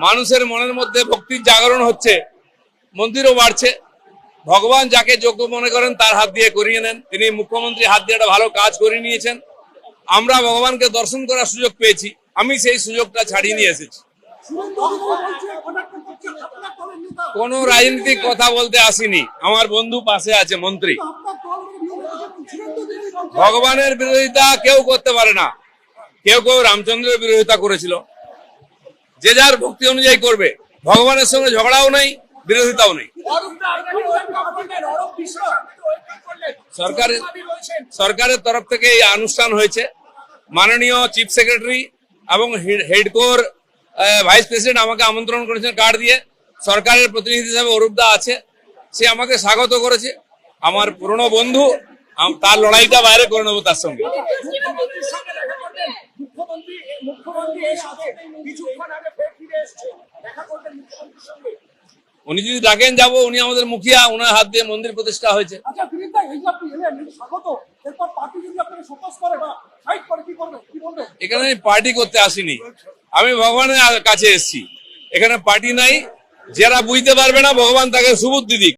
মানুষের মনের মধ্যে ভক্তির জাগরণ হচ্ছে, মন্দিরও বাড়ছে। ভগবান যাকে যোগ্য মনে করেন তার হাত দিয়ে করিয়ে নেন। তিনি মুখ্যমন্ত্রী হাত দিয়ে একটা ভালো কাজ করিয়ে নিয়েছেন। আমরা ভগবানকে দর্শন করার সুযোগ পেয়েছি। আমি সেই সুযোগটা ছাড়িয়ে নিয়ে এসেছি। কোনো রাজনীতিক কথা বলতে আসিনি। আমার বন্ধু পাশে আছে মন্ত্রী। ভগবানের বিরোধিতা কেউ করতে পারে না। কেউ কেউ রামচন্দ্রের বিরোধিতা করেছিল। যে যার ভক্তি অনুযায়ী করবে। ভগবানের সঙ্গে ঝগড়াও নেই, বিরোধিতাও নেই। সরকারের সরকারের তরফ থেকে এই অনুষ্ঠান হয়েছে। মাননীয় চিফ সেক্রেটারি এবং হেডকোর ভাইস প্রেসিডেন্ট আমাকে আমন্ত্রণ করেছেন কার্ড দিয়ে। সরকারের প্রতিনিধি হিসাবে অরূপদা আছে। সে আমাকে স্বাগত করেছে। আমার পুরনো বন্ধু তার লড়াইটা বাইরে করে নেব তার সঙ্গে। মুখ্যমন্ত্রীর সঙ্গে দেখা করলেন মুখ্যমন্ত্রী মুখ্যমন্ত্রী এসেছে কিছুক্ষণ আগে ফের ফিরে এসছে। দেখা করলেন মুখ্যমন্ত্রীর সঙ্গে। উনি যদি ডাকেন যাব উনি আমাদের মুখিয়া ওনার হাত দিয়ে মন্দির প্রতিষ্ঠা হয়েছে। আচ্ছা দিলীপ ভাই এই যে আপনি এলেন স্বাগত। এরপর পার্টি যদি আপনাকে সপোজ করে বা ফাইট করে কি করবে কি বলবে এখানে আমি পার্টি করতে আসিনি। আমি ভগবানের কাছে এসেছি। এখানে পার্টি নাই যারা বুঝতে পারবে না ভগবান তাকে সুবুদ্ধি দিক।